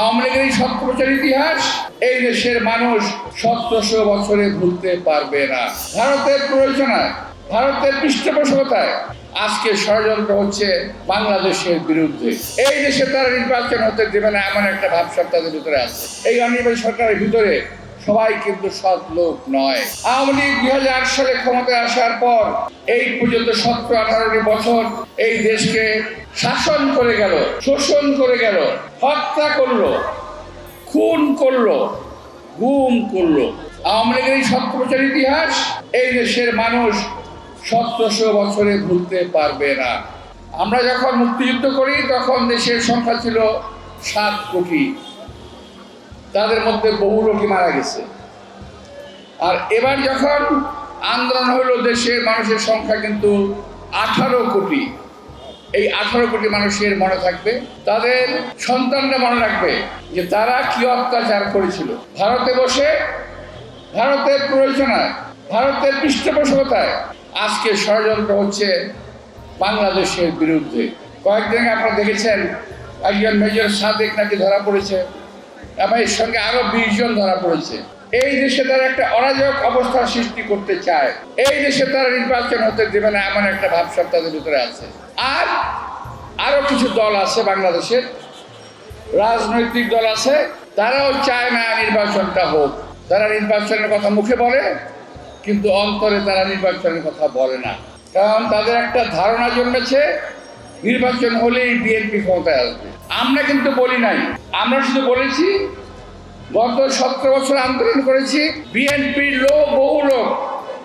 আওয়ামী লীগের এই বছর ইতিহাস, এই দেশের মানুষ সতেরোশো বছরে ভুলতে পারবে না। ভারতের প্রয়োজনায় ভারতের পৃষ্ঠপোষকতায় আজকে ষড়যন্ত্র হচ্ছে বাংলাদেশের বিরুদ্ধে। এই দেশে তারা নির্বাচন হতে দেবে না, এমন একটা ভাবসাব তাদের ভিতরে আছে। এই অনির্বাচন সরকারের ভিতরে সবাই কিন্তু সৎ লোক নয়। আওয়ামী লীগ দুই হাজার সালে ক্ষমতায় আসার পর এই পর্যন্ত সতেরো, আঠারোটি বছর এই দেশকে শাসন করে গেল, শোষণ করে গেল, হত্যা করল, খুন করল, গুম করল। আওয়ামী লীগের এই বছর ইতিহাস, এই দেশের মানুষ সতেরোশো বছরে ভুলতে পারবে না। আমরা যখন মুক্তিযুদ্ধ করি, তখন দেশের সংখ্যা ছিল সাত কোটি। তাদের মধ্যে বহু লোকই মারা গেছে। আর এবার যখন আন্দোলন হলো, দেশের মানুষের সংখ্যা কিন্তু আঠারো কোটি। এই আঠারো কোটি মানুষের মনে থাকবে। তাদের সন্তানরা মনে রাখবে যে তারা কি অত্যাচার করেছিল। ভারতে বসে, ভারতের প্রয়োজনায় ভারতের পৃষ্ঠপোষকতায় আজকে ষড়যন্ত্র হচ্ছে বাংলাদেশের বিরুদ্ধে। কয়েকদিন আপনারা দেখেছেন, একজন মেজর সাদেক নাকি ধরা পড়েছে। এবং এর সঙ্গে আরও বিশ জন ধরা পড়েছে। এই দেশে তারা একটা অরাজক অবস্থার সৃষ্টি করতে চায়। এই দেশে তারা নির্বাচন হতে দেবে না, এমন একটা ভাবসাব তাদের ভিতরে আছে। আর আরও কিছু দল আছে বাংলাদেশের। রাজনৈতিক দল আছে, তারাও চায় না নির্বাচনটা হোক। তারা নির্বাচনের কথা মুখে বলে, কিন্তু অন্তরে তারা নির্বাচনের কথা বলে না। কারণ তাদের একটা ধারণা জন্মেছে নির্বাচন হলেই বিএনপি ক্ষমতায় আসবে। আমরা কিন্তু বলি নাই। আমরা শুধু বলেছি, গত সতেরো বছর আন্দোলন করেছি বিএনপির লোক, বহু লোক,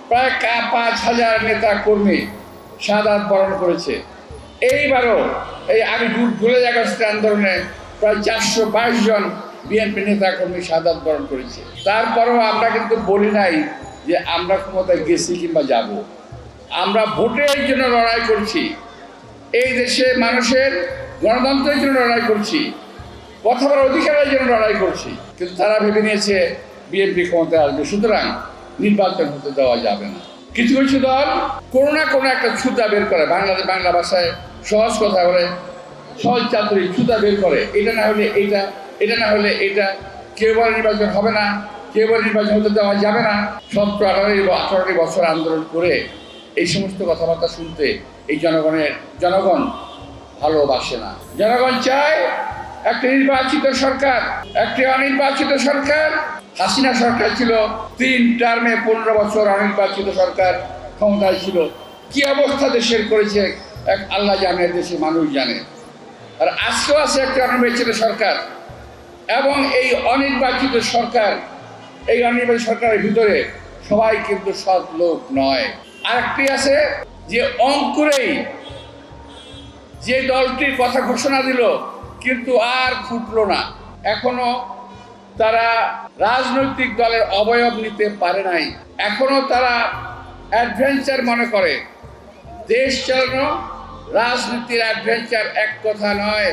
প্রায় পাঁচ হাজার নেতা কর্মী সাদাত বরণ করেছে। এইবারও এই আমি জুলাই আগস্টের আন্দোলনে প্রায় চারশো বাইশ জন বিএনপি নেতা কর্মী সাদাত বরণ করেছে। তারপরেও আমরা কিন্তু বলি নাই যে আমরা ক্ষমতায় গেছি কিংবা যাব। আমরা ভোটের জন্য লড়াই করছি। এই দেশে মানুষের গণতন্ত্রের জন্য লড়াই করছি কথা বলার অধিকারের জন্য লড়াই করছি। কিন্তু তারা ভেবে নিয়েছে, বিএনপি ক্ষমতায় আসবে, সুতরাং নির্বাচন হতে দেওয়া যাবে না। কিছু কিছু দল কোনো না কোনো একটা ছুতা বের করে, বাংলাদেশ বাংলা ভাষায় সহজ কথা বলে, সহজ চাতুরি ছুতা বের করে, এটা না হলে এটা এটা না হলে এটা। কেউ বলে নির্বাচন হবে না, কেউ বলে নির্বাচন হতে দেওয়া যাবে না। সতেরো আঠারোটি আঠারোটি বছর আন্দোলন করে এই সমস্ত কথাবার্তা শুনতে এই জনগণের, জনগণ ভালোবাসে না। জনগণ চায় একটা নির্বাচিত সরকার, একটি অনির্বাচিত সরকার। হাসিনা সরকার ছিল, তিন টার্মে পনেরো বছর অনির্বাচিত সরকার ক্ষমতায় ছিল। কি অবস্থা দেশের করেছে, এক আল্লাহ জানে দেশের মানুষ জানে। আর আজকেও আছে একটা অনির্বাচিত সরকার। এবং এই অনির্বাচিত সরকার, এই অনির্বাচিত সরকারের ভিতরে সবাই কিন্তু সৎ লোক নয়। আরেকটি আছে যে অঙ্কুরেই যে দলটির কথা ঘোষণা দিল, কিন্তু আর ফুটলো না। এখনও তারা রাজনৈতিক দলের অবয়ব নিতে পারে নাই। এখনও তারা অ্যাডভেঞ্চার মনে করে। দেশ চালানো রাজনীতির অ্যাডভেঞ্চার এক কথা নয়।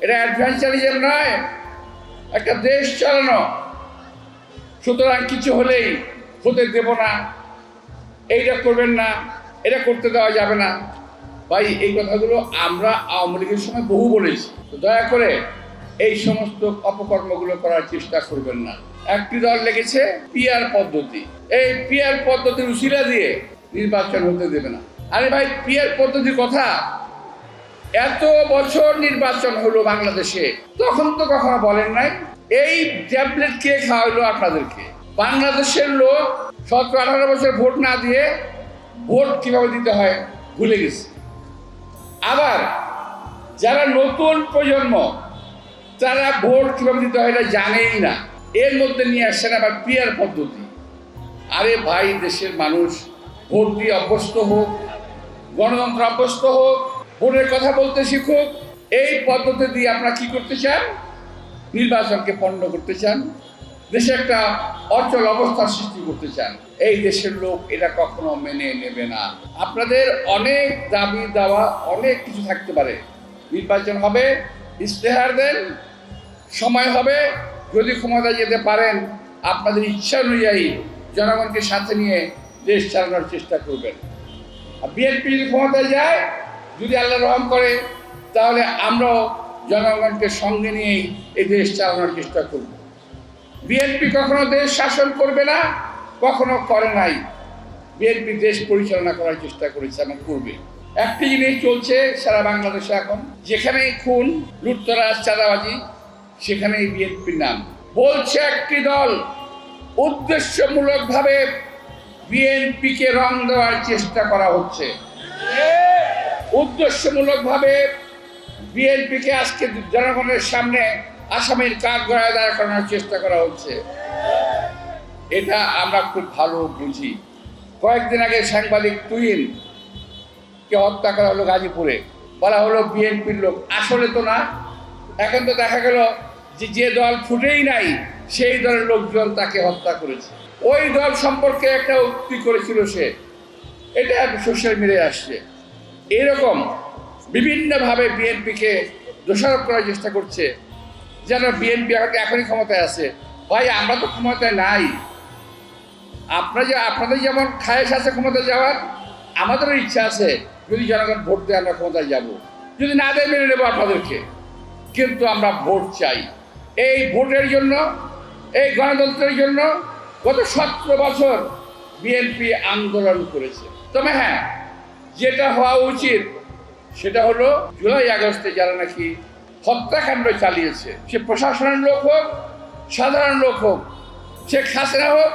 এটা অ্যাডভেঞ্চারিজম নয়, একটা দেশ চালানো। সুতরাং কিছু হলেই হতে দেব না। এইটা করবেন না, এটা করতে দেওয়া যাবে না। ভাই, এই কথাগুলো আমরা আওয়ামী লীগের সময় বহু বলেছি। তো দয়া করে এই সমস্ত অপকর্মগুলো করার চেষ্টা করবেন না। একটি দল লেগেছে পিয়ার পদ্ধতি। এই পিয়ার পদ্ধতির উশিলা দিয়ে নির্বাচন হতে দেবে না। আরে ভাই, পিয়ার পদ্ধতির কথা, এত বছর নির্বাচন হলো বাংলাদেশে, তখন তো কখনো বলেন নাই, এই ট্যাবলেট কে খাওয়াইলো আপনাদেরকে? বাংলাদেশের লোক সতেরো, আঠারো বছর ভোট না দিয়ে ভোট কীভাবে দিতে হয় ভুলে গেছে। আবার যারা নতুন প্রজন্ম, তারা ভোট কীভাবে দিতে হয় এটা জানেই না। এর মধ্যে নিয়ে আসছেন আবার পিয়ার পদ্ধতি। আরে ভাই, দেশের মানুষ ভোট দিয়ে অভ্যস্ত হোক, গণতন্ত্র অভ্যস্ত হোক, ভোটের কথা বলতে শিখুক, এই পদ্ধতি দিয়ে আপনারা কি করতে চান? নির্বাচনকে পণ্ড করতে চান? দেশে একটা অচল অবস্থার সৃষ্টি করতে চান, এই দেশের লোক এটা কখনো মেনে নেবে না। আপনাদের অনেক দাবি দাওয়া, অনেক কিছু থাকতে পারে। নির্বাচন হবে, ইশতেহার দেন, সময় হবে, যদি ক্ষমতা যেতে পারেন, আপনাদের ইচ্ছা অনুযায়ী জনগণকে সাথে নিয়ে দেশ চালানোর চেষ্টা করবেন। আর বিএনপি যদি ক্ষমতায় যায়, যদি আল্লাহ রহম করে, তাহলে আমরাও জনগণকে সঙ্গে নিয়েই এই দেশ চালানোর চেষ্টা করব। বিএনপি কখনো দেশ শাসন করবে না, কখনো করে নাই। বিএনপি দেশ পরিচালনা করার চেষ্টা করেছে এবং করবে একটি জিনিস চলছে সারা বাংলাদেশে এখন, যেখানেই খুন, লুটতরাজ, চাঁদাবাজি, সেখানেই বিএনপির নাম। বলছে একটি দল, উদ্দেশ্যমূলকভাবে বিএনপিকে রং দেওয়ার চেষ্টা করা হচ্ছে। উদ্দেশ্যমূলকভাবে বিএনপিকে আজকে জনগণের সামনে আসামির কাঠ গড়ায় দাঁড় করানোর চেষ্টা করা হচ্ছে। এটা আমরা খুব ভালো বুঝি। কয়েকদিন আগে সাংবাদিক তুহিন কে হত্যা করা হলো গাজীপুরে। বলা হলো বিএনপির লোক। আসলে তো না। এখন তো দেখা গেল যে যে দল ফুটেই নাই, সেই দলের লোকজন তাকে হত্যা করেছে। ওই দল সম্পর্কে একটা উক্তি করেছিল সে। এটা সোশ্যাল মিডিয়ায় আসছে। এরকম বিভিন্নভাবে বিএনপিকে দোষারোপ করার চেষ্টা করছে। যেন বিএনপি এখনই ক্ষমতায় আছে। ভাই, আমরা তো ক্ষমতায় নাই। আপনার যে আপনাদের যেমন খায়েশ আছে ক্ষমতায় যাওয়ার, আমাদেরও ইচ্ছা আছে যদি জনগণ ভোট দেয় আমরা ক্ষমতায় যাব। যদি না দেয় মেনে নেব আপনাদেরকে। কিন্তু আমরা ভোট চাই। এই ভোটের জন্য, এই গণতন্ত্রের জন্য গত সতেরো বছর বিএনপি আন্দোলন করেছে। তবে হ্যাঁ যেটা হওয়া উচিত, সেটা হলো জুলাই আগস্টে যারা নাকি হত্যাকাণ্ড চালিয়েছে। সে প্রশাসনের লোক হোক, সাধারণ লোক হোক, সে খাসরা হোক,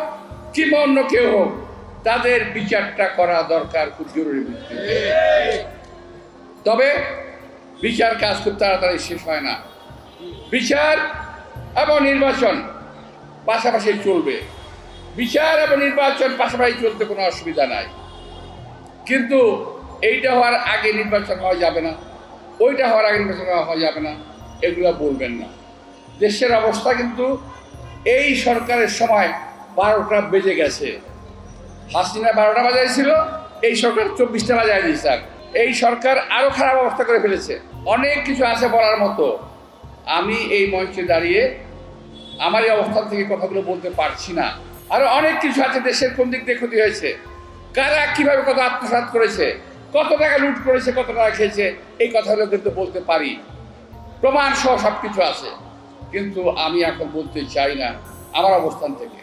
কিংবা অন্য কেউ হোক, তাদের বিচারটা করা দরকার খুব জরুরি তবে বিচার কাজ খুব তাড়াতাড়ি শেষ হয় না। বিচার এবং নির্বাচন পাশাপাশি চলবে। বিচার এবং নির্বাচন পাশাপাশি চলতে কোনো অসুবিধা নাই। কিন্তু এইটা হওয়ার আগে নির্বাচন হওয়া যাবে না। ওইটা হওয়ার আগে নির্বাচন হওয়া যাবে না। এগুলো বলবেন না। দেশের অবস্থা কিন্তু এই সরকারের সময় বারোটা বেজে গেছে। হাসিনা বারোটা বাজায় ছিল এই সরকার চব্বিশটা বাজায় দিয়েছে এই সরকার আরও খারাপ অবস্থা করে ফেলেছে। অনেক কিছু আছে বলার মতো। আমি এই মঞ্চে দাঁড়িয়ে আমার এই অবস্থান থেকে কথাগুলো বলতে পারছি না। আরও অনেক কিছু আছে দেশের কোন দিক দিয়ে ক্ষতি হয়েছে। কারা কীভাবে কত আত্মসাৎ করেছে? কত টাকা লুট করেছে, কত টাকা খেয়েছে, এই কথাগুলো কিন্তু বলতে পারি। প্রমাণ সহ সব কিছু আছে। কিন্তু আমি এখন বলতে চাই না, আমার অবস্থান থেকে।